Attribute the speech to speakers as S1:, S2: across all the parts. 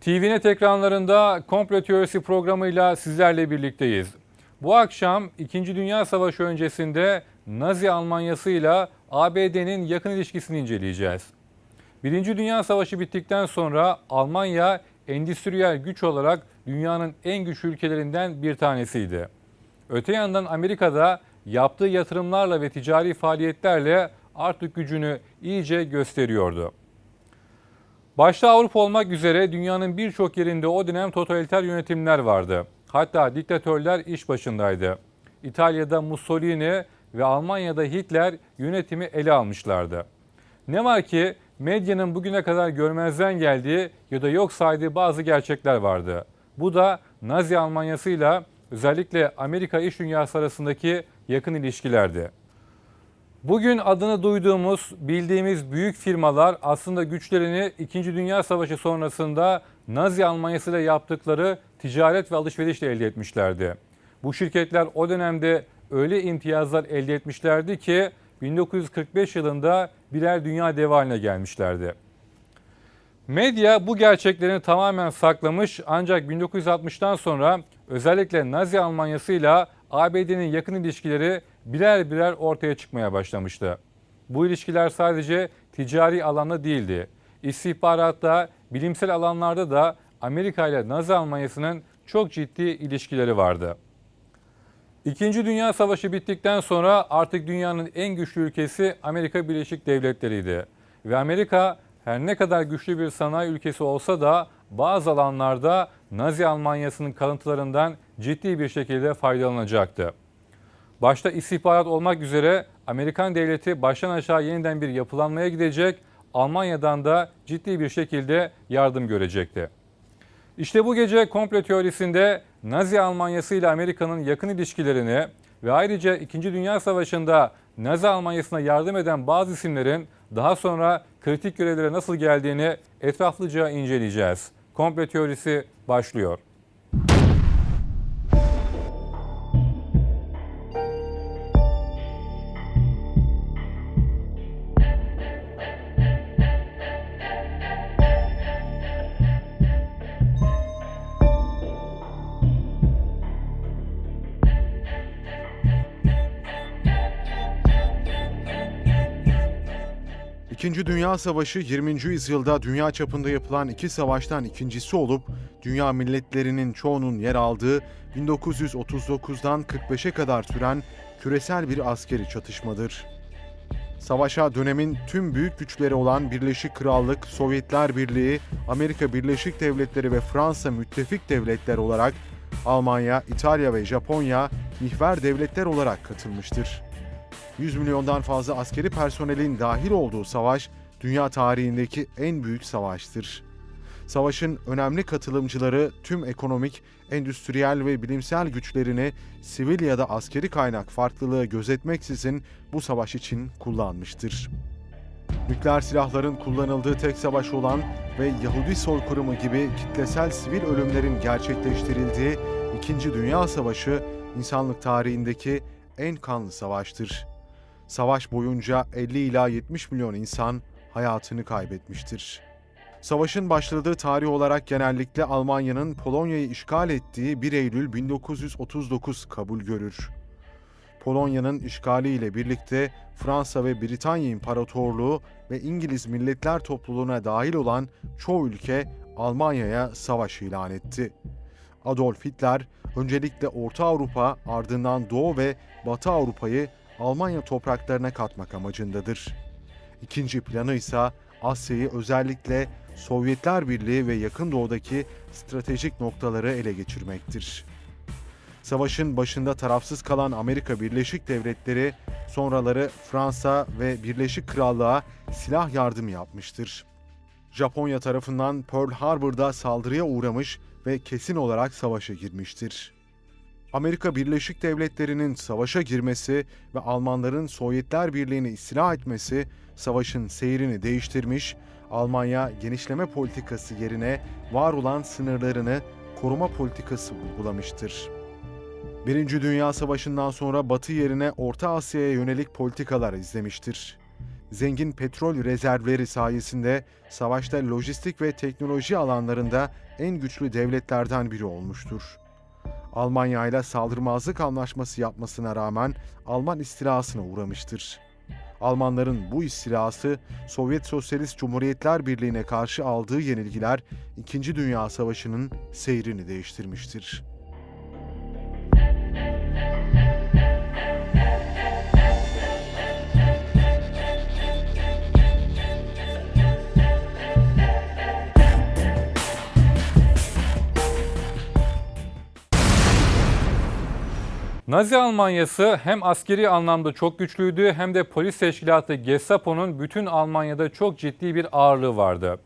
S1: TVNet ekranlarında komplo teorisi programıyla sizlerle birlikteyiz. Bu akşam 2. Dünya Savaşı öncesinde Nazi Almanyası ile ABD'nin yakın ilişkisini inceleyeceğiz. Birinci Dünya Savaşı bittikten sonra Almanya endüstriyel güç olarak dünyanın en güçlü ülkelerinden bir tanesiydi. Öte yandan Amerika'da yaptığı yatırımlarla ve ticari faaliyetlerle artık gücünü iyice gösteriyordu. Başta Avrupa olmak üzere dünyanın birçok yerinde o dönem totaliter yönetimler vardı. Hatta diktatörler iş başındaydı. İtalya'da Mussolini ve Almanya'da Hitler yönetimi ele almışlardı. Ne var ki medyanın bugüne kadar görmezden geldiği ya da yok saydığı bazı gerçekler vardı. Bu da Nazi Almanyası'yla özellikle Amerika iş dünyası arasındaki yakın ilişkilerdi. Bugün adını duyduğumuz, bildiğimiz büyük firmalar aslında güçlerini 2. Dünya Savaşı sonrasında Nazi Almanyası ile yaptıkları ticaret ve alışverişle elde etmişlerdi. Bu şirketler o dönemde öyle imtiyazlar elde etmişlerdi ki 1945 yılında birer dünya dev haline gelmişlerdi. Medya bu gerçeklerini tamamen saklamış ancak 1960'tan sonra özellikle Nazi Almanyası ile ABD'nin yakın ilişkileri birer birer ortaya çıkmaya başlamıştı. Bu ilişkiler sadece ticari alanda değildi. İstihbaratta, bilimsel alanlarda da Amerika ile Nazi Almanyası'nın çok ciddi ilişkileri vardı. İkinci Dünya Savaşı bittikten sonra artık dünyanın en güçlü ülkesi Amerika Birleşik Devletleri'ydi. Ve Amerika her ne kadar güçlü bir sanayi ülkesi olsa da bazı alanlarda Nazi Almanyası'nın kalıntılarından ciddi bir şekilde faydalanacaktı. Başta istihbarat olmak üzere Amerikan devleti baştan aşağı yeniden bir yapılanmaya gidecek, Almanya'dan da ciddi bir şekilde yardım görecekti. İşte bu gece komplo teorisinde Nazi Almanyası ile Amerika'nın yakın ilişkilerini ve ayrıca 2. Dünya Savaşı'nda Nazi Almanyası'na yardım eden bazı isimlerin daha sonra kritik görevlere nasıl geldiğini etraflıca inceleyeceğiz. Komplo teorisi başlıyor.
S2: Dünya Savaşı 20. yüzyılda dünya çapında yapılan iki savaştan ikincisi olup dünya milletlerinin çoğunun yer aldığı 1939'dan 45'e kadar süren küresel bir askeri çatışmadır. Savaşa dönemin tüm büyük güçleri olan Birleşik Krallık, Sovyetler Birliği, Amerika Birleşik Devletleri ve Fransa müttefik devletler olarak Almanya, İtalya ve Japonya mihver devletler olarak katılmıştır. 100 milyondan fazla askeri personelin dahil olduğu savaş dünya tarihindeki en büyük savaştır. Savaşın önemli katılımcıları tüm ekonomik, endüstriyel ve bilimsel güçlerini sivil ya da askeri kaynak farklılığı gözetmeksizin bu savaş için kullanmıştır. Nükleer silahların kullanıldığı tek savaş olan ve Yahudi soykırımı gibi kitlesel sivil ölümlerin gerçekleştirildiği İkinci Dünya Savaşı insanlık tarihindeki en kanlı savaştır. Savaş boyunca 50 ila 70 milyon insan hayatını kaybetmiştir. Savaşın başladığı tarih olarak genellikle Almanya'nın Polonya'yı işgal ettiği 1 Eylül 1939 kabul görür. Polonya'nın işgaliyle birlikte Fransa ve Britanya İmparatorluğu ve İngiliz Milletler Topluluğu'na dahil olan çoğu ülke Almanya'ya savaş ilan etti. Adolf Hitler öncelikle Orta Avrupa ardından Doğu ve Batı Avrupa'yı Almanya topraklarına katmak amacındadır. İkinci planı ise Asya'yı özellikle Sovyetler Birliği ve Yakın Doğu'daki stratejik noktaları ele geçirmektir. Savaşın başında tarafsız kalan Amerika Birleşik Devletleri sonraları Fransa ve Birleşik Krallığa silah yardımı yapmıştır. Japonya tarafından Pearl Harbor'da saldırıya uğramış ve kesin olarak savaşa girmiştir. Amerika Birleşik Devletleri'nin savaşa girmesi ve Almanların Sovyetler Birliği'ni istila etmesi savaşın seyrini değiştirmiş, Almanya genişleme politikası yerine var olan sınırlarını koruma politikası uygulamıştır. Birinci Dünya Savaşı'ndan sonra Batı yerine Orta Asya'ya yönelik politikalar izlemiştir. zengin petrol rezervleri sayesinde savaşta lojistik ve teknoloji alanlarında en güçlü devletlerden biri olmuştur. Almanya ile saldırmazlık anlaşması yapmasına rağmen Alman istilasına uğramıştır. Almanların bu istilası Sovyet Sosyalist Cumhuriyetler Birliği'ne karşı aldığı yenilgiler İkinci Dünya Savaşı'nın seyrini değiştirmiştir.
S1: Nazi Almanyası hem askeri anlamda çok güçlüydü hem de polis teşkilatı Gestapo'nun bütün Almanya'da çok ciddi bir ağırlığı vardı.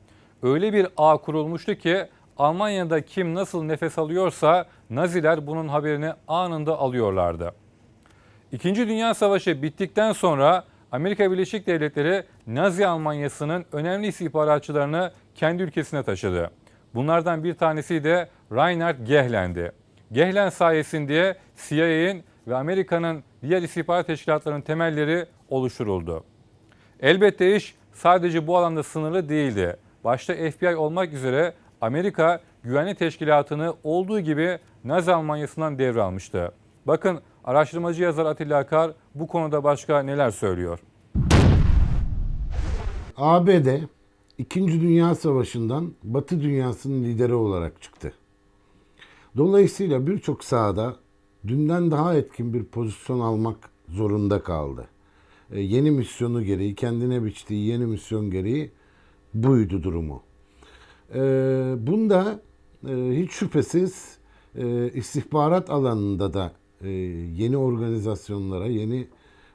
S1: Öyle bir ağ kurulmuştu ki Almanya'da kim nasıl nefes alıyorsa Naziler bunun haberini anında alıyorlardı. İkinci Dünya Savaşı bittikten sonra Amerika Birleşik Devletleri Nazi Almanyası'nın önemli istihbaratçılarını kendi ülkesine taşıdı. Bunlardan bir tanesi de Reinhard Gehlen'di. Gehlen sayesinde CIA'nin ve Amerika'nın diğer istihbarat teşkilatlarının temelleri oluşturuldu. Elbette iş sadece bu alanda sınırlı değildi. Başta FBI olmak üzere Amerika güvenlik teşkilatını olduğu gibi Nazi Almanyası'ndan devralmıştı. Bakın araştırmacı yazar Atilla Akar bu konuda başka neler söylüyor?
S3: ABD İkinci Dünya Savaşı'ndan Batı dünyasının lideri olarak çıktı. Dolayısıyla birçok sahada dünden daha etkin bir pozisyon almak zorunda kaldı. E, yeni misyonu gereği, kendine biçtiği yeni misyon gereği buydu durumu. E, bunda e, hiç şüphesiz e, istihbarat alanında da e, yeni organizasyonlara, yeni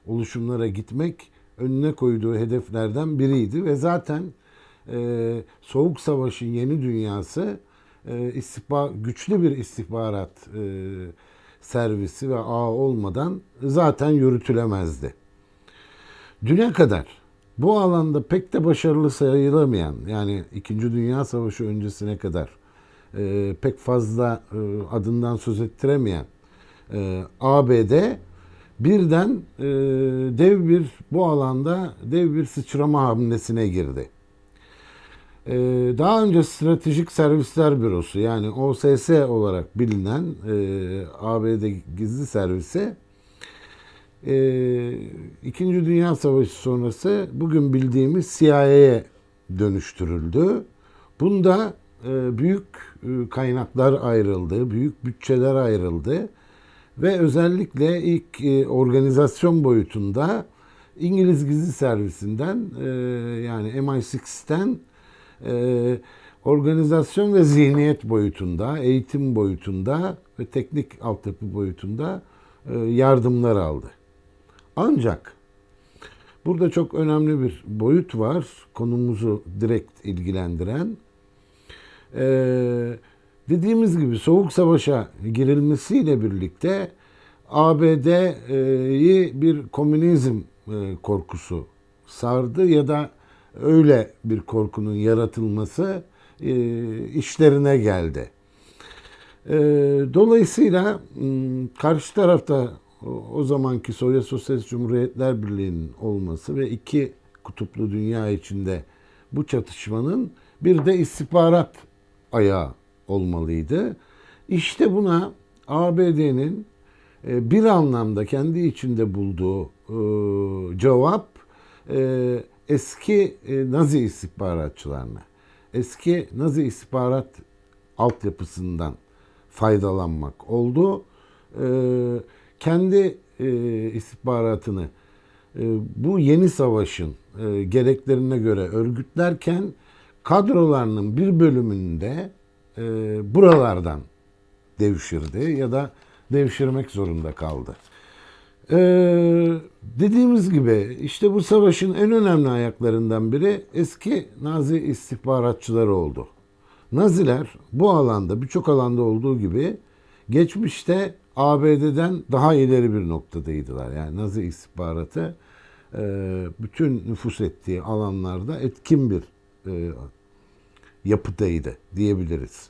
S3: oluşumlara gitmek önüne koyduğu hedeflerden biriydi ve zaten e, Soğuk Savaş'ın yeni dünyası e, istihbar, güçlü bir istihbarat e, servisi ve ağ olmadan zaten yürütülemezdi. Düne kadar bu alanda pek de başarılı sayılamayan yani İkinci Dünya Savaşı öncesine kadar e, pek fazla e, adından söz ettiremeyen e, ABD birden e, dev bir bu alanda dev bir sıçrama hamlesine girdi. E, daha önce Stratejik Servisler Bürosu yani OSS olarak bilinen e, ABD gizli servisi e, İkinci Dünya Savaşı sonrası bugün bildiğimiz CIA'ye dönüştürüldü. Bunda e, büyük e, kaynaklar ayrıldı, büyük bütçeler ayrıldı ve özellikle ilk e, organizasyon boyutunda İngiliz gizli servisinden e, yani MI6'ten e, organizasyon ve zihniyet boyutunda, eğitim boyutunda ve teknik altyapı boyutunda e, yardımlar aldı. Ancak burada çok önemli bir boyut var, konumuzu direkt ilgilendiren. Ee, dediğimiz gibi Soğuk Savaş'a girilmesiyle birlikte ABD'yi bir komünizm e, korkusu sardı ya da öyle bir korkunun yaratılması e, işlerine geldi. E, dolayısıyla karşı tarafta o zamanki Sovyet Sosyalist Cumhuriyetler Birliği'nin olması ve iki kutuplu dünya içinde bu çatışmanın bir de istihbarat ayağı olmalıydı. İşte buna ABD'nin bir anlamda kendi içinde bulduğu cevap eski Nazi istihbaratçılarına, eski Nazi istihbarat altyapısından faydalanmak oldu. Kendi istihbaratını bu yeni savaşın gereklerine göre örgütlerken kadrolarının bir bölümünde buralardan devşirdi ya da devşirmek zorunda kaldı. Ee, dediğimiz gibi işte bu savaşın en önemli ayaklarından biri eski Nazi istihbaratçıları oldu. Naziler bu alanda birçok alanda olduğu gibi geçmişte ABD'den daha ileri bir noktadaydılar. Yani Nazi istihbaratı e, bütün nüfus ettiği alanlarda etkin bir e, yapıdaydı diyebiliriz.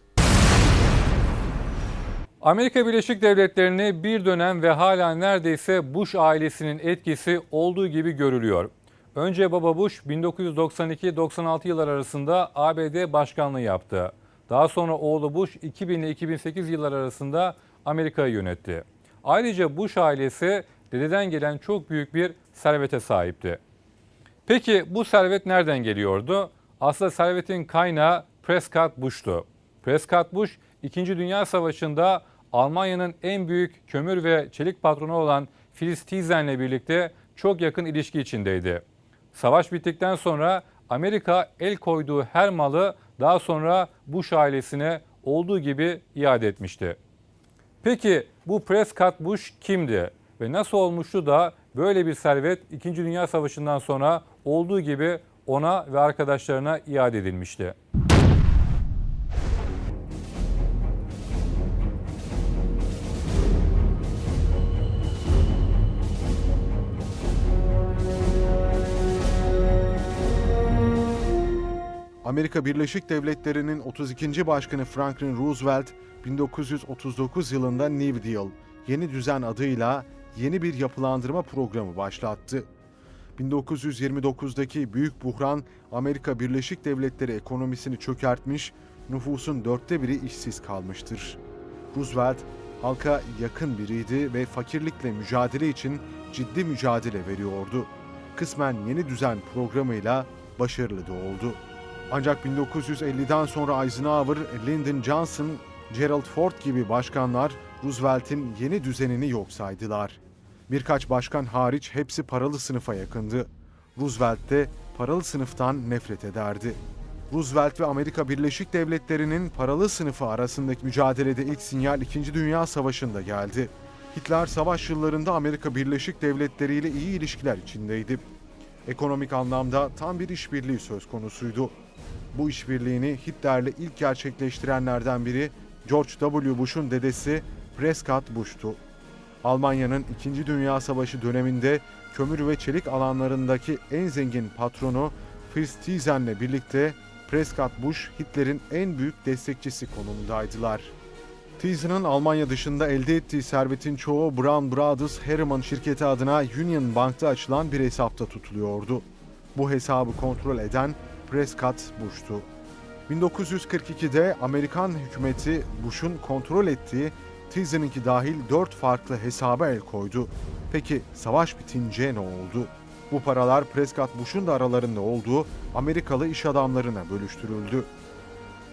S1: Amerika Birleşik Devletleri'ni bir dönem ve hala neredeyse Bush ailesinin etkisi olduğu gibi görülüyor. Önce Baba Bush 1992-96 yıllar arasında ABD başkanlığı yaptı. Daha sonra oğlu Bush 2000 ile 2008 yıllar arasında Amerika'yı yönetti. Ayrıca Bush ailesi dededen gelen çok büyük bir servete sahipti. Peki bu servet nereden geliyordu? Aslında servetin kaynağı Prescott Bush'tu. Prescott Bush 2. Dünya Savaşı'nda Almanya'nın en büyük kömür ve çelik patronu olan Fritz Thyssen birlikte çok yakın ilişki içindeydi. Savaş bittikten sonra Amerika el koyduğu her malı daha sonra Bush ailesine olduğu gibi iade etmişti. Peki bu Prescott Bush kimdi ve nasıl olmuştu da böyle bir servet 2. Dünya Savaşı'ndan sonra olduğu gibi ona ve arkadaşlarına iade edilmişti?
S2: Amerika Birleşik Devletleri'nin 32. Başkanı Franklin Roosevelt 1939 yılında New Deal, yeni düzen adıyla yeni bir yapılandırma programı başlattı. 1929'daki büyük buhran Amerika Birleşik Devletleri ekonomisini çökertmiş, nüfusun dörtte biri işsiz kalmıştır. Roosevelt halka yakın biriydi ve fakirlikle mücadele için ciddi mücadele veriyordu. Kısmen yeni düzen programıyla başarılı da oldu. Ancak 1950'den sonra Eisenhower, Lyndon Johnson, Gerald Ford gibi başkanlar Roosevelt'in yeni düzenini yok saydılar. Birkaç başkan hariç hepsi paralı sınıfa yakındı. Roosevelt de paralı sınıftan nefret ederdi. Roosevelt ve Amerika Birleşik Devletleri'nin paralı sınıfı arasındaki mücadelede ilk sinyal 2. Dünya Savaşı'nda geldi. Hitler savaş yıllarında Amerika Birleşik Devletleri ile iyi ilişkiler içindeydi. Ekonomik anlamda tam bir işbirliği söz konusuydu. Bu işbirliğini Hitler'le ilk gerçekleştirenlerden biri George W. Bush'un dedesi Prescott Bush'tu. Almanya'nın 2. Dünya Savaşı döneminde kömür ve çelik alanlarındaki en zengin patronu Fritz Thiesen'le birlikte Prescott Bush, Hitler'in en büyük destekçisi konumundaydılar. Thiesen'ın Almanya dışında elde ettiği servetin çoğu Brown Brothers Harriman şirketi adına Union Bank'ta açılan bir hesapta tutuluyordu. Bu hesabı kontrol eden Prescott Bush'tu. 1942'de Amerikan hükümeti Bush'un kontrol ettiği Thiesen'inki dahil dört farklı hesaba el koydu. Peki savaş bitince ne oldu? Bu paralar Prescott Bush'un da aralarında olduğu Amerikalı iş adamlarına bölüştürüldü.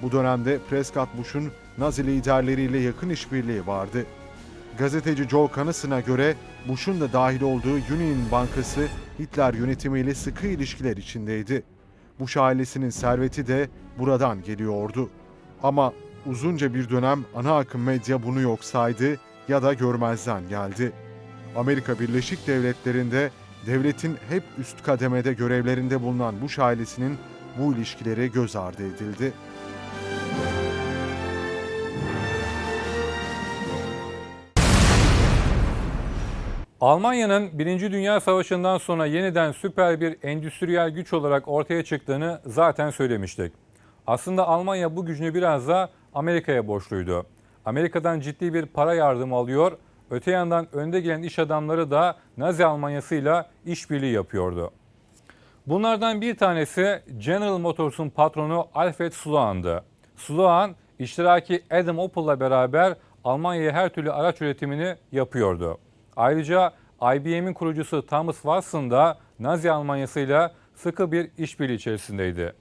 S2: Bu dönemde Prescott Bush'un Nazi liderleriyle yakın işbirliği vardı. Gazeteci Joe Canisson'a göre Bush'un da dahil olduğu Union Bankası Hitler yönetimiyle sıkı ilişkiler içindeydi. Bush ailesinin serveti de buradan geliyordu. Ama uzunca bir dönem ana akım medya bunu yok saydı ya da görmezden geldi. Amerika Birleşik Devletleri'nde devletin hep üst kademede görevlerinde bulunan Bush ailesinin bu ilişkileri göz ardı edildi.
S1: Almanya'nın Birinci Dünya Savaşı'ndan sonra yeniden süper bir endüstriyel güç olarak ortaya çıktığını zaten söylemiştik. Aslında Almanya bu gücünü biraz da Amerika'ya borçluydu. Amerika'dan ciddi bir para yardımı alıyor, öte yandan önde gelen iş adamları da Nazi Almanyası'yla işbirliği yapıyordu. Bunlardan bir tanesi General Motors'un patronu Alfred Sloan'dı. Sloan, iştiraki Adam Opel'la beraber Almanya'ya her türlü araç üretimini yapıyordu. Ayrıca IBM'in kurucusu Thomas Watson da Nazi Almanyası'yla sıkı bir işbirliği içerisindeydi.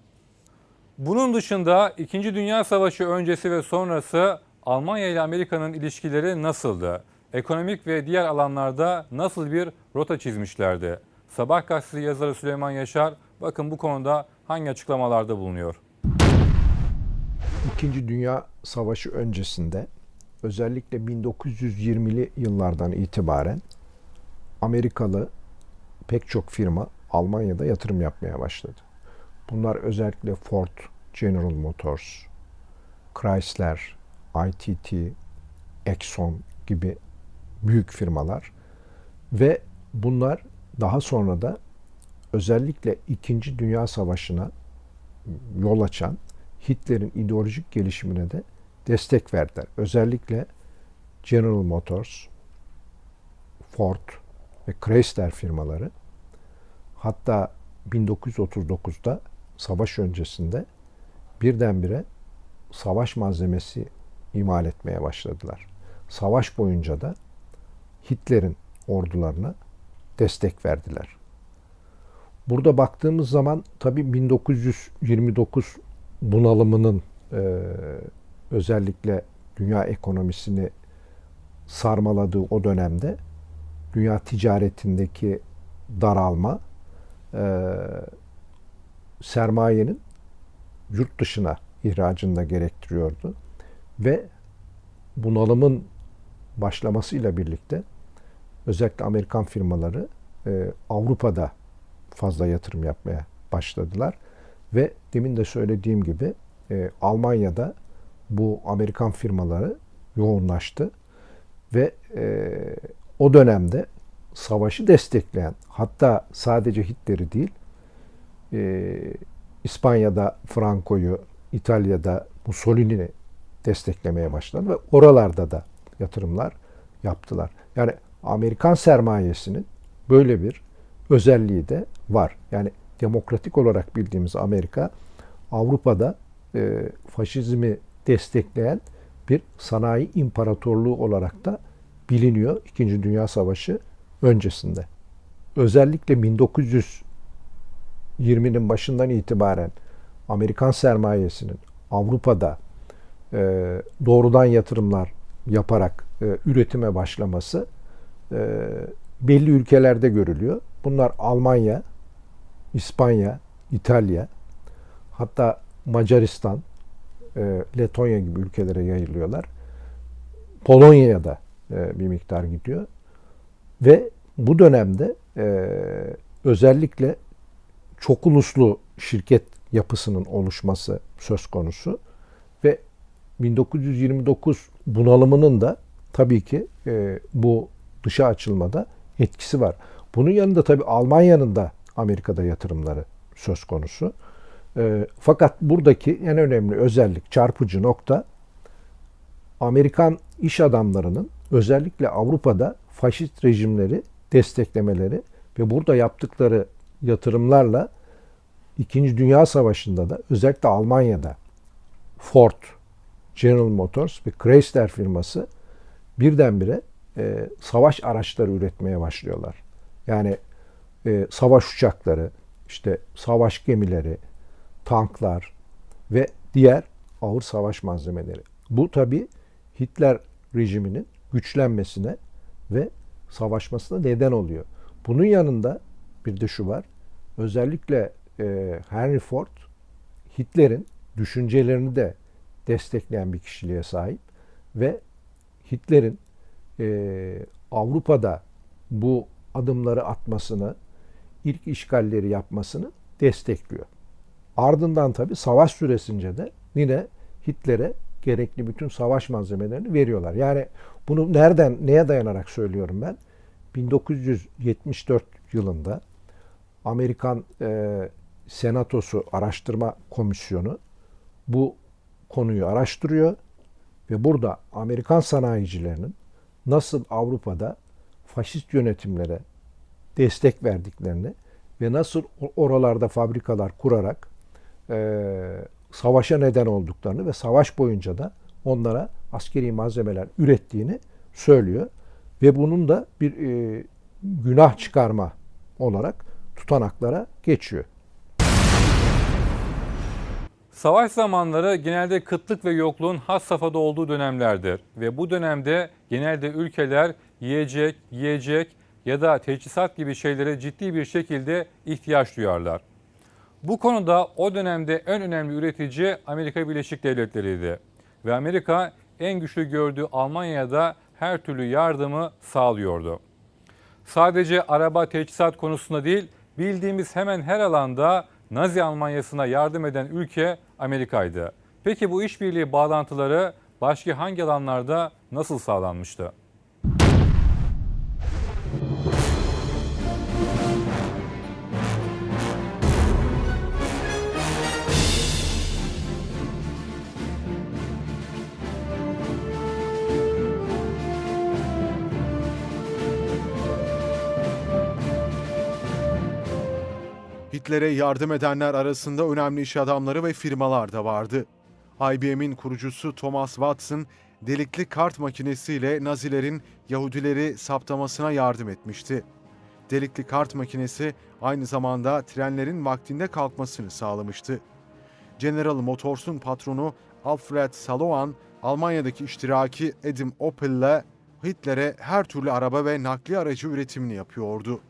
S1: Bunun dışında 2. Dünya Savaşı öncesi ve sonrası Almanya ile Amerika'nın ilişkileri nasıldı? Ekonomik ve diğer alanlarda nasıl bir rota çizmişlerdi? Sabah gazetesi yazarı Süleyman Yaşar bakın bu konuda hangi açıklamalarda bulunuyor?
S4: İkinci Dünya Savaşı öncesinde özellikle 1920'li yıllardan itibaren Amerikalı pek çok firma Almanya'da yatırım yapmaya başladı. Bunlar özellikle Ford, General Motors, Chrysler, ITT, Exxon gibi büyük firmalar ve bunlar daha sonra da özellikle 2. Dünya Savaşı'na yol açan Hitler'in ideolojik gelişimine de destek verdiler. Özellikle General Motors, Ford ve Chrysler firmaları hatta 1939'da savaş öncesinde birdenbire savaş malzemesi imal etmeye başladılar. Savaş boyunca da Hitler'in ordularına destek verdiler. Burada baktığımız zaman tabii 1929 bunalımının e, özellikle dünya ekonomisini sarmaladığı o dönemde dünya ticaretindeki daralma e, sermayenin yurt dışına ihracını da gerektiriyordu. Ve bunalımın başlamasıyla birlikte özellikle Amerikan firmaları e, Avrupa'da fazla yatırım yapmaya başladılar. Ve demin de söylediğim gibi e, Almanya'da bu Amerikan firmaları yoğunlaştı. Ve e, o dönemde savaşı destekleyen hatta sadece Hitler'i değil e, İspanya'da Franco'yu, İtalya'da Mussolini'ni desteklemeye başladı ve oralarda da yatırımlar yaptılar. Yani Amerikan sermayesinin böyle bir özelliği de var. Yani demokratik olarak bildiğimiz Amerika Avrupa'da e, faşizmi destekleyen bir sanayi imparatorluğu olarak da biliniyor İkinci Dünya Savaşı öncesinde. Özellikle 1920'nin başından itibaren Amerikan sermayesinin Avrupa'da e, doğrudan yatırımlar yaparak e, üretime başlaması e, belli ülkelerde görülüyor. Bunlar Almanya, İspanya, İtalya, hatta Macaristan, Letonya gibi ülkelere yayılıyorlar. Polonya'ya da e, bir miktar gidiyor. Ve bu dönemde e, özellikle çok uluslu şirket yapısının oluşması söz konusu ve 1929 bunalımının da tabii ki e, bu dışa açılmada etkisi var. Bunun yanında tabii Almanya'nın da Amerika'da yatırımları söz konusu. E, fakat buradaki en önemli özellik, çarpıcı nokta Amerikan iş adamlarının özellikle Avrupa'da faşist rejimleri desteklemeleri ve burada yaptıkları yatırımlarla İkinci Dünya Savaşı'nda da özellikle Almanya'da Ford, General Motors ve Chrysler firması birdenbire e, savaş araçları üretmeye başlıyorlar. Yani e, savaş uçakları, işte savaş gemileri, tanklar ve diğer ağır savaş malzemeleri. Bu tabi Hitler rejiminin güçlenmesine ve savaşmasına neden oluyor. Bunun yanında bir de şu var. Özellikle e, Henry Ford Hitler'in düşüncelerini de destekleyen bir kişiliğe sahip ve Hitler'in e, Avrupa'da bu adımları atmasını, ilk işgalleri yapmasını destekliyor. Ardından tabi savaş süresince de yine Hitler'e gerekli bütün savaş malzemelerini veriyorlar. Yani bunu nereden, neye dayanarak söylüyorum ben? 1974 yılında Amerikan e, Senatosu Araştırma Komisyonu bu konuyu araştırıyor ve burada Amerikan sanayicilerinin nasıl Avrupa'da faşist yönetimlere destek verdiklerini ve nasıl oralarda fabrikalar kurarak e, savaşa neden olduklarını ve savaş boyunca da onlara askeri malzemeler ürettiğini söylüyor. Ve bunun da bir e, günah çıkarma olarak tutanaklara geçiyor.
S1: Savaş zamanları genelde kıtlık ve yokluğun has safhada olduğu dönemlerdir ve bu dönemde genelde ülkeler yiyecek, yiyecek ya da teçhizat gibi şeylere ciddi bir şekilde ihtiyaç duyarlar. Bu konuda o dönemde en önemli üretici Amerika Birleşik Devletleri'ydi ve Amerika en güçlü gördüğü Almanya'ya da her türlü yardımı sağlıyordu. Sadece araba teçhizat konusunda değil, bildiğimiz hemen her alanda Nazi Almanyası'na yardım eden ülke Amerika'ydı. Peki bu işbirliği bağlantıları başka hangi alanlarda nasıl sağlanmıştı?
S2: Hitler'e yardım edenler arasında önemli iş adamları ve firmalar da vardı. IBM'in kurucusu Thomas Watson, delikli kart makinesiyle Nazilerin Yahudileri saptamasına yardım etmişti. Delikli kart makinesi aynı zamanda trenlerin vaktinde kalkmasını sağlamıştı. General Motors'un patronu Alfred Saloan, Almanya'daki iştiraki Edim Opel'le Hitler'e her türlü araba ve nakliye aracı üretimini yapıyordu.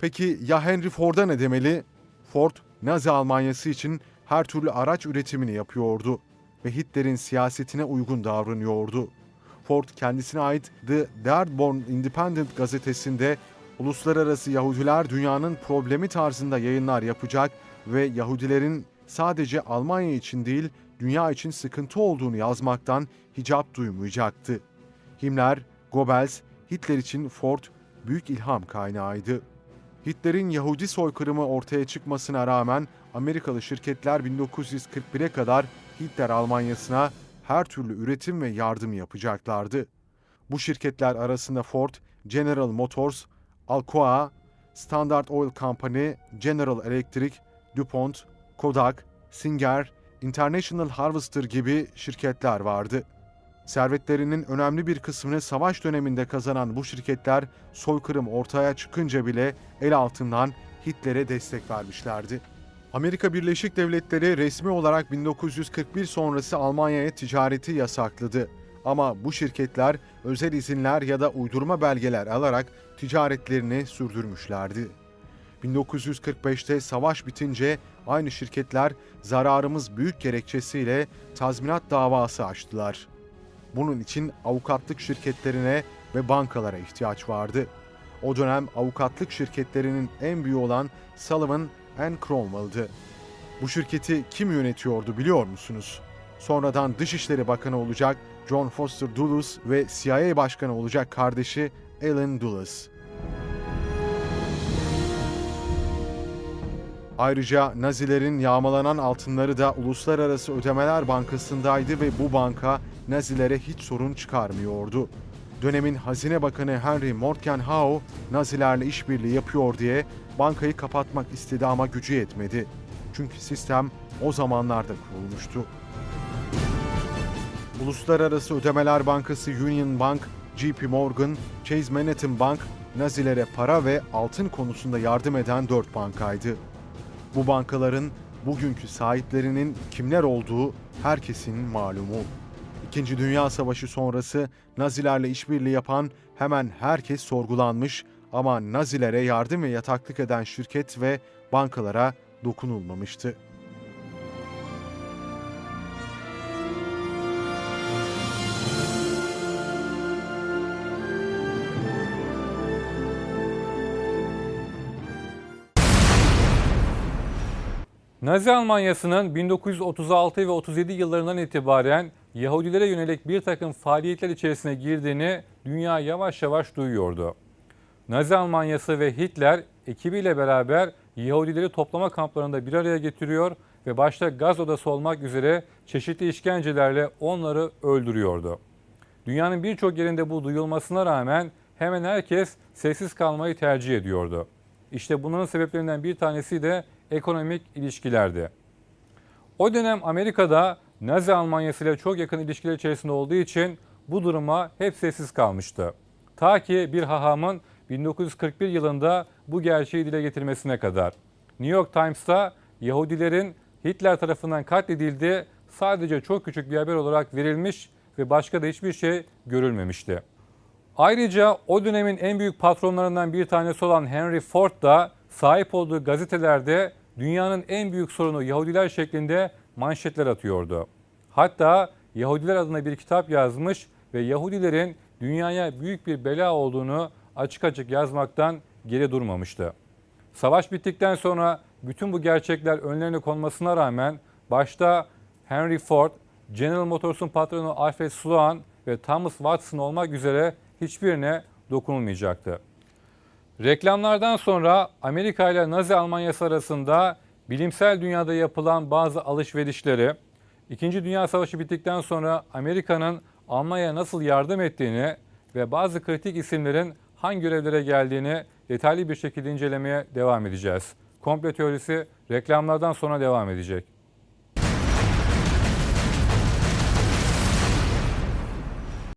S2: Peki ya Henry Ford'a ne demeli? Ford, Nazi Almanyası için her türlü araç üretimini yapıyordu ve Hitler'in siyasetine uygun davranıyordu. Ford kendisine ait The Dearborn Independent gazetesinde uluslararası Yahudiler dünyanın problemi tarzında yayınlar yapacak ve Yahudilerin sadece Almanya için değil dünya için sıkıntı olduğunu yazmaktan hicap duymayacaktı. Himmler, Goebbels, Hitler için Ford büyük ilham kaynağıydı. Hitler'in Yahudi soykırımı ortaya çıkmasına rağmen Amerikalı şirketler 1941'e kadar Hitler Almanyası'na her türlü üretim ve yardım yapacaklardı. Bu şirketler arasında Ford, General Motors, Alcoa, Standard Oil Company, General Electric, DuPont, Kodak, Singer, International Harvester gibi şirketler vardı. Servetlerinin önemli bir kısmını savaş döneminde kazanan bu şirketler soykırım ortaya çıkınca bile el altından Hitler'e destek vermişlerdi. Amerika Birleşik Devletleri resmi olarak 1941 sonrası Almanya'ya ticareti yasakladı. Ama bu şirketler özel izinler ya da uydurma belgeler alarak ticaretlerini sürdürmüşlerdi. 1945'te savaş bitince aynı şirketler zararımız büyük gerekçesiyle tazminat davası açtılar. Bunun için avukatlık şirketlerine ve bankalara ihtiyaç vardı. O dönem avukatlık şirketlerinin en büyüğü olan Sullivan Cromwell'dı. Bu şirketi kim yönetiyordu biliyor musunuz? Sonradan Dışişleri Bakanı olacak John Foster Dulles ve CIA Başkanı olacak kardeşi Alan Dulles. Ayrıca Nazilerin yağmalanan altınları da Uluslararası Ödemeler Bankası'ndaydı ve bu banka Nazilere hiç sorun çıkarmıyordu. Dönemin Hazine Bakanı Henry Morgenthau, Nazilerle işbirliği yapıyor diye bankayı kapatmak istedi ama gücü yetmedi. Çünkü sistem o zamanlarda kurulmuştu. Uluslararası Ödemeler Bankası Union Bank, JP Morgan, Chase Manhattan Bank, Nazilere para ve altın konusunda yardım eden dört bankaydı. Bu bankaların bugünkü sahiplerinin kimler olduğu herkesin malumu. İkinci Dünya Savaşı sonrası Nazilerle işbirliği yapan hemen herkes sorgulanmış ama Nazilere yardım ve yataklık eden şirket ve bankalara dokunulmamıştı.
S1: Nazi Almanyası'nın 1936 ve 37 yıllarından itibaren Yahudilere yönelik bir takım faaliyetler içerisine girdiğini dünya yavaş yavaş duyuyordu. Nazi Almanyası ve Hitler ekibiyle beraber Yahudileri toplama kamplarında bir araya getiriyor ve başta gaz odası olmak üzere çeşitli işkencelerle onları öldürüyordu. Dünyanın birçok yerinde bu duyulmasına rağmen hemen herkes sessiz kalmayı tercih ediyordu. İşte bunların sebeplerinden bir tanesi de ekonomik ilişkilerdi. O dönem Amerika'da Nazi Almanyası ile çok yakın ilişkiler içerisinde olduğu için bu duruma hep sessiz kalmıştı. Ta ki bir hahamın 1941 yılında bu gerçeği dile getirmesine kadar. New York Times'ta Yahudilerin Hitler tarafından katledildiği sadece çok küçük bir haber olarak verilmiş ve başka da hiçbir şey görülmemişti. Ayrıca o dönemin en büyük patronlarından bir tanesi olan Henry Ford da sahip olduğu gazetelerde dünyanın en büyük sorunu Yahudiler şeklinde manşetler atıyordu. Hatta Yahudiler adına bir kitap yazmış ve Yahudilerin dünyaya büyük bir bela olduğunu açık açık yazmaktan geri durmamıştı. Savaş bittikten sonra bütün bu gerçekler önlerine konmasına rağmen başta Henry Ford, General Motors'un patronu Alfred Sloan ve Thomas Watson olmak üzere hiçbirine dokunulmayacaktı. Reklamlardan sonra Amerika ile Nazi Almanyası arasında bilimsel dünyada yapılan bazı alışverişleri, İkinci Dünya Savaşı bittikten sonra Amerika'nın Almanya'ya nasıl yardım ettiğini ve bazı kritik isimlerin hangi görevlere geldiğini detaylı bir şekilde incelemeye devam edeceğiz. Komplo teorisi reklamlardan sonra devam edecek.